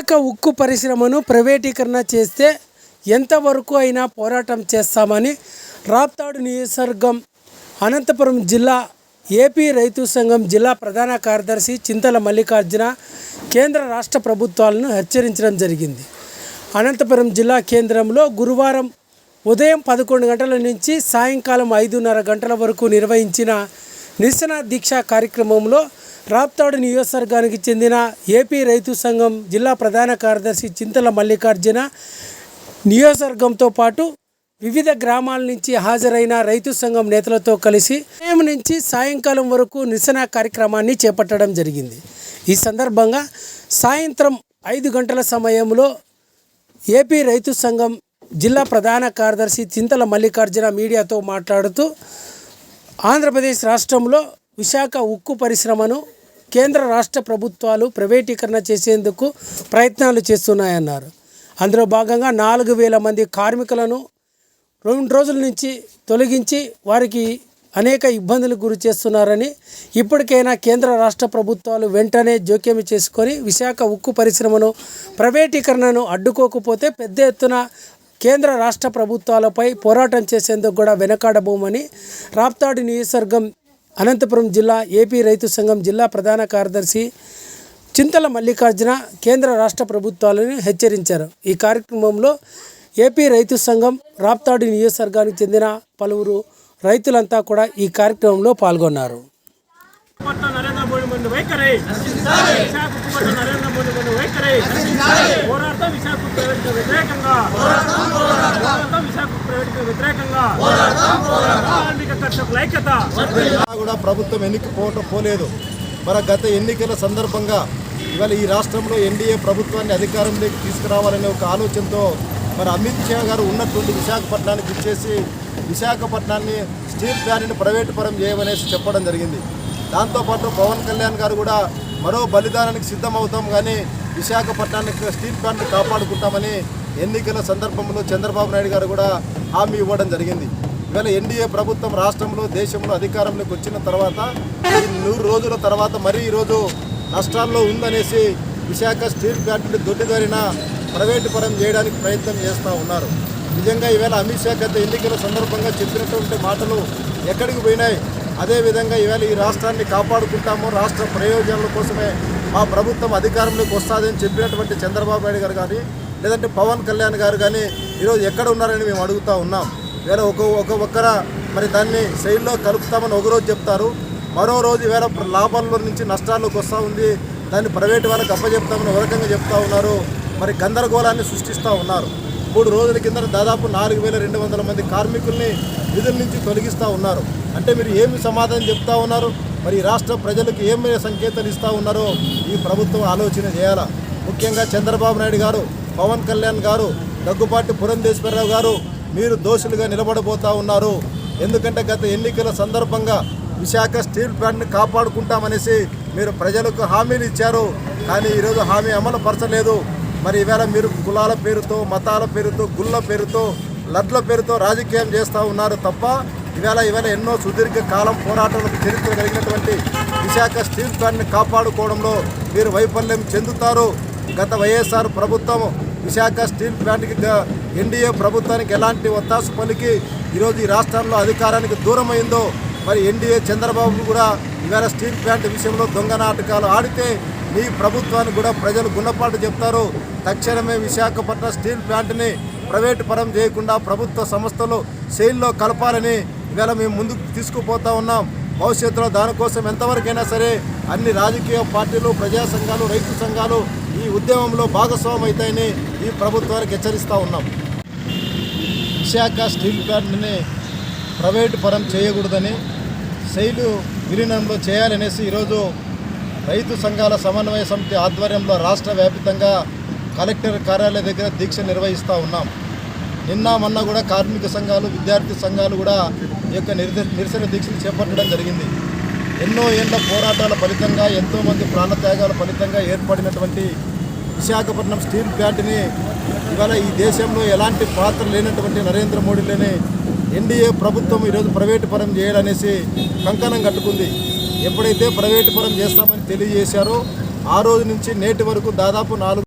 విశాఖ ఉక్కు పరిశ్రమను ప్రైవేటీకరణ చేస్తే ఎంతవరకు అయినా పోరాటం చేస్తామని రాప్తాడు నియోజకవర్గం అనంతపురం జిల్లా ఏపీ రైతు సంఘం జిల్లా ప్రధాన కార్యదర్శి చింతల మల్లికార్జున కేంద్ర రాష్ట్ర ప్రభుత్వాలను హెచ్చరించడం జరిగింది. అనంతపురం జిల్లా కేంద్రంలో గురువారం ఉదయం పదకొండు గంటల నుంచి సాయంకాలం ఐదున్నర గంటల వరకు నిర్వహించిన నిరసన దీక్ష కార్యక్రమంలో రాప్తాడు నియోజకవర్గానికి చెందిన ఏపీ రైతు సంఘం జిల్లా ప్రధాన కార్యదర్శి చింతల మల్లికార్జున నియోజకవర్గంతో పాటు వివిధ గ్రామాల నుంచి హాజరైన రైతు సంఘం నేతలతో కలిసి ఉదయం నుంచి సాయంకాలం వరకు నిరసన కార్యక్రమాన్ని చేపట్టడం జరిగింది. ఈ సందర్భంగా సాయంత్రం ఐదు గంటల సమయంలో ఏపీ రైతు సంఘం జిల్లా ప్రధాన కార్యదర్శి చింతల మల్లికార్జున మీడియాతో మాట్లాడుతూ ఆంధ్రప్రదేశ్ రాష్ట్రంలో విశాఖ ఉక్కు పరిశ్రమను కేంద్ర రాష్ట్ర ప్రభుత్వాలు ప్రైవేటీకరణ చేసేందుకు ప్రయత్నాలు చేస్తున్నాయన్నారు. అందులో భాగంగా నాలుగు వేల మంది కార్మికులను రెండు రోజుల నుంచి తొలగించి వారికి అనేక ఇబ్బందులకు గురి చేస్తున్నారని ఇప్పటికైనా కేంద్ర రాష్ట్ర ప్రభుత్వాలు వెంటనే జోక్యం చేసుకొని విశాఖ ఉక్కు పరిశ్రమను ప్రైవేటీకరణను అడ్డుకోకపోతే పెద్ద ఎత్తున కేంద్ర రాష్ట్ర ప్రభుత్వాలపై పోరాటం చేసేందుకు కూడా వెనకాడబోమని రాప్తాడు నియోజకవర్గం అనంతపురం జిల్లా ఏపీ రైతు సంఘం జిల్లా ప్రధాన కార్యదర్శి చింతల మల్లికార్జున కేంద్ర రాష్ట్ర ప్రభుత్వాలను హెచ్చరించారు. ఈ కార్యక్రమంలో ఏపీ రైతు సంఘం రాప్తాడు నియోజకవర్గానికి చెందిన పలువురు రైతులంతా కూడా ఈ కార్యక్రమంలో పాల్గొన్నారు. విశాఖ వ్యతిరేకంగా. విశాఖ వ్యతిరేకంగా. కార్మిక కర్షకుల ఐక్యత. కూడా ప్రభుత్వం ఎన్నికపోవటం పోలేదు. మరి గత ఎన్నికల సందర్భంగా ఇవాళ ఈ రాష్ట్రంలో ఎన్డీఏ ప్రభుత్వాన్ని అధికారంలోకి తీసుకురావాలనే ఒక ఆలోచనతో మరి అమిత్ షా గారు ఉన్నటువంటి విశాఖపట్నానికి ఇచ్చేసి విశాఖపట్నాన్ని స్టీల్ ప్లాంట్ని ప్రైవేటు పరం చేయమనేసి చెప్పడం జరిగింది. దాంతోపాటు పవన్ కళ్యాణ్ గారు కూడా మరో బలిదానానికి సిద్ధమవుతాం కానీ విశాఖపట్నానికి స్టీల్ ప్లాంట్ని కాపాడుకుంటామని ఎన్నికల సందర్భంలో చంద్రబాబు నాయుడు గారు కూడా హామీ ఇవ్వడం జరిగింది. ఇవాళ ఎన్డీఏ ప్రభుత్వం రాష్ట్రంలో దేశంలో అధికారంలోకి వచ్చిన తర్వాత ఈ నూరు రోజుల తర్వాత మరీ ఈరోజు నష్టాల్లో ఉందనేసి విశాఖ స్టీల్ ప్లాంట్ని దొడ్డిదారిన ప్రైవేటు పరం చేయడానికి ప్రయత్నం చేస్తూ ఉన్నారు. నిజంగా ఈవేళ అమిత్ షా గత ఎన్నికల సందర్భంగా చెప్పినటువంటి మాటలు ఎక్కడికి పోయినాయి? అదేవిధంగా ఈవేళ ఈ రాష్ట్రాన్ని కాపాడుకుంటాము. రాష్ట్ర ప్రయోజనాల కోసమే మా ప్రభుత్వం అధికారంలోకి వస్తుందని చెప్పినటువంటి చంద్రబాబు నాయుడు గారు కానీ లేదంటే పవన్ కళ్యాణ్ గారు కానీ ఈరోజు ఎక్కడ ఉన్నారని మేము అడుగుతూ ఉన్నాం. వేరే ఒక ఒక ఒక్కర మరి దాన్ని శైలిలో కలుపుతామని ఒకరోజు చెప్తారు. మరో రోజు వేరే లాభాల్లో నుంచి నష్టాల్లోకి వస్తూ ఉంది. దాన్ని ప్రైవేట్ వాళ్ళకి అప్పచెప్తామని ఒక రకంగా చెప్తా ఉన్నారు. మరి గందరగోళాన్ని సృష్టిస్తూ ఉన్నారు. మూడు రోజుల కింద దాదాపు నాలుగు వేల రెండు వందల మంది కార్మికుల్ని విధుల నుంచి తొలగిస్తూ ఉన్నారు. అంటే మీరు ఏమి సమాధానం చెప్తా ఉన్నారు? మరి రాష్ట్ర ప్రజలకు ఏమి సంకేతాలు ఇస్తూ ఉన్నారో ఈ ప్రభుత్వం ఆలోచన చేయాలా? ముఖ్యంగా చంద్రబాబు నాయుడు గారు పవన్ కళ్యాణ్ గారు దగ్గుపాటి పురంధేశ్వరరావు గారు మీరు దోషులుగా నిలబడబోతా ఉన్నారు. ఎందుకంటే గత ఎన్నికల సందర్భంగా విశాఖ స్టీల్ ప్లాంట్ని కాపాడుకుంటామనేసి మీరు ప్రజలకు హామీలు ఇచ్చారు. కానీ ఈరోజు హామీ అమలు పరచలేదు. మరి ఈవేళ మీరు కులాల పేరుతో మతాల పేరుతో గుళ్ళ పేరుతో లడ్ల పేరుతో రాజకీయం చేస్తూ ఉన్నారు తప్ప ఈవేళ ఈవేళ ఎన్నో సుదీర్ఘ కాలం పోరాటాలకు చరిత్ర కలిగినటువంటి విశాఖ స్టీల్ ప్లాంట్ని కాపాడుకోవడంలో మీరు వైఫల్యం చెందుతారు. గత వైఎస్ఆర్ ప్రభుత్వం విశాఖ స్టీల్ ప్లాంట్కి ఎన్డీఏ ప్రభుత్వానికి ఎలాంటి ఒత్తాసు పలికి ఈరోజు ఈ రాష్ట్రంలో అధికారానికి దూరమైందో మరి ఎన్డీఏ చంద్రబాబు కూడా ఈవేళ స్టీల్ ప్లాంట్ విషయంలో దొంగ నాటకాలు ఆడితే మీ ప్రభుత్వానికి కూడా ప్రజలు గుణపాటు చెప్తారు. తక్షణమే విశాఖపట్నం స్టీల్ ప్లాంట్ని ప్రైవేటు పరం చేయకుండా ప్రభుత్వ సంస్థలు సెయిల్లో కలపాలని ఇవాళ మేము ముందుకు తీసుకుపోతా ఉన్నాం. భవిష్యత్తులో దానికోసం ఎంతవరకైనా సరే అన్ని రాజకీయ పార్టీలు ప్రజా సంఘాలు రైతు సంఘాలు ఈ ఉద్యమంలో భాగస్వామ్యం అవుతాయని ఈ ప్రభుత్వానికి హెచ్చరిస్తూ ఉన్నాం. విశాఖ స్టీల్ ప్లాంట్ని ప్రైవేటు పరం చేయకూడదని శైలు విలీనంలో చేయాలనేసి ఈరోజు రైతు సంఘాల సమన్వయ సమితి ఆధ్వర్యంలో రాష్ట్ర వ్యాప్తంగా కలెక్టర్ కార్యాలయ దగ్గర దీక్ష నిర్వహిస్తూ ఉన్నాం. నిన్న మొన్న కూడా కార్మిక సంఘాలు విద్యార్థి సంఘాలు కూడా ఈ యొక్క నిర్ద నిరసన దీక్షలు చేపట్టడం జరిగింది. ఎన్నో ఏళ్ళ పోరాటాల ఫలితంగా ఎంతోమంది ప్రాణత్యాగాల ఫలితంగా ఏర్పడినటువంటి విశాఖపట్నం స్టీల్ ప్లాంట్ని ఇవాళ ఈ దేశంలో ఎలాంటి పాత్ర లేనటువంటి నరేంద్ర మోడీలోనే ఎన్డీఏ ప్రభుత్వం ఈరోజు ప్రైవేటు పరం చేయాలనేసి కంకణం కట్టుకుంది. ఎప్పుడైతే ప్రైవేటు పరం చేస్తామని తెలియజేశారో ఆ రోజు నుంచి నేటి వరకు దాదాపు నాలుగు